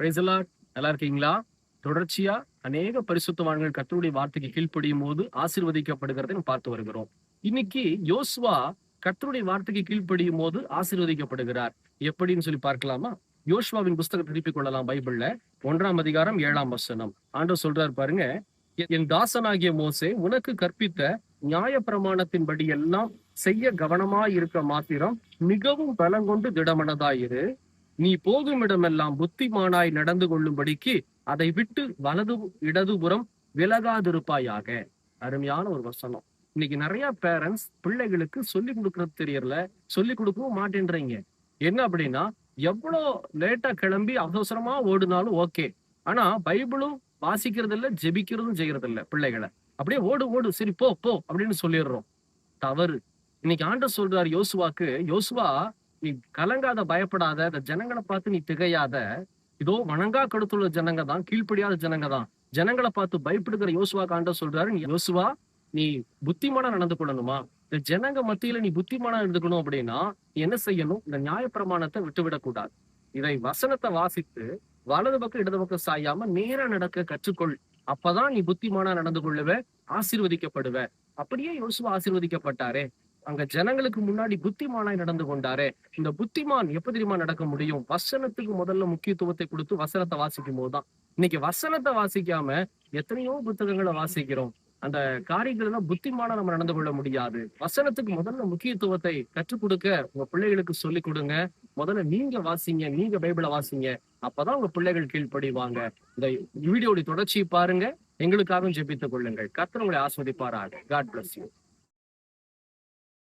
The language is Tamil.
பிரைசலா நல்லா இருக்கீங்களா தொடர்ச்சியா அநேக பரிசுத்தவான்கள் கத்தருடைய வார்த்தைக்கு கீழ்ப்படியும் போது ஆசீர்வதிக்கப்படுகிறதை நம்ம பார்த்து வருகிறோம். இன்னைக்கு யோசுவா கத்தருடைய வார்த்தைக்கு கீழ்ப்படியும் போது ஆசீர்வதிக்கப்படுகிறார். எப்படின்னு சொல்லி பார்க்கலாமா? யோசுவாவின் புஸ்தகத்தை திருப்பிக் கொள்ளலாம் பைபிள்ல. ஒன்றாம் அதிகாரம் ஏழாம் வசனம். ஆண்டவர் சொல்றாரு பாருங்க என் தாசனாகிய மோசே உனக்கு கற்பித்த நியாய பிரமாணத்தின்படி எல்லாம் செய்ய கவனமாய் இருக்க மாத்திரம் மிகவும் பலங்கொண்டு திடமனதாயிரு. நீ போகும் இடமெல்லாம் புத்திமானாய் நடந்து கொள்ளும்படிக்கு அதை விட்டு வலது இடதுபுறம் விலகாதிருப்பாயாக. அருமையான ஒரு வசனம். இன்னைக்கு நிறைய பேரண்ட்ஸ் பிள்ளைகளுக்கு சொல்லி கொடுக்கறது தெரியல. சொல்லி கொடுக்கவும் மாட்டேன்றீங்க. என்ன அப்படின்னா எவ்வளோ லேட்டா கிளம்பி அவசரமா ஓடுனாலும் ஓகே ஆனா பைபிளும் வாசிக்கிறது இல்ல ஜெபிக்கிறதும் செய்யறது இல்ல பிள்ளைகளை. அப்படியே ஓடு ஓடு சரி போ போ அப்படின்னு சொல்லிடுறோம். தவறு. இன்னைக்கு ஆண்டர் சொல்றாரு யோசுவாக்கு யோசுவா நீ கலங்காத பயப்படாத இந்த ஜனங்களை பார்த்து நீ திகையாத இதோ வணங்கா கடுத்துள்ள ஜனங்க தான் கீழ்ப்படியாத ஜனங்க தான். ஜனங்களை பார்த்து பயப்படுகிற யோசுவா காண்ட சொல்றாரு நீ யோசுவா நீ புத்திமானா நடந்து கொள்ளணுமா? இந்த ஜனங்க மத்தியில நீ புத்திமானா இருந்துக்கணும் அப்படின்னா என்ன செய்யணும்? இந்த நியாயப்பிரமாணத்தை விட்டுவிடக்கூடாது இதை வசனத்தை வாசித்து வலது பக்கம் இடது பக்கம் சாயாம நேரா நடக்க கற்றுக்கொள். அப்பதான் நீ புத்திமானா நடந்து கொள்ளுவ ஆசீர்வதிக்கப்படுவ. அப்படியே யோசுவா ஆசீர்வதிக்கப்பட்டாரே. அங்க ஜனங்களுக்கு முன்னாடி புத்திமானாய் நடந்து கொண்டாரே. இந்த புத்திமான் எப்ப தெரியுமா நடக்க முடியும்? வசனத்துக்கு முதல்ல முக்கியத்துவத்தை கொடுத்து வசனத்தை வாசிக்கும் போதுதான் இன்னைக்கு வசனத்தை வாசிக்காம எத்தனையோ புத்தகங்களை வாசிக்கிறோம். அந்த காரியங்கள் எல்லாம் புத்திமான நம்ம நடந்து கொள்ள முடியாது. வசனத்துக்கு முதல்ல முக்கியத்துவத்தை கற்றுக் கொடுக்க உங்க பிள்ளைகளுக்கு சொல்லிக் கொடுங்க. முதல்ல நீங்க வாசிங்க நீங்க பைபிளை வாசிங்க. அப்பதான் உங்க பிள்ளைகள் கீழ்ப்படிவாங்க. இந்த வீடியோடைய தொடர்ச்சியை பாருங்க. எங்களுக்காகவும் ஜெபித்துக் கொள்ளுங்கள். கர்த்தர் உங்களை ஆஸ்வதிப்பாராக காட் பிளஸ் யூ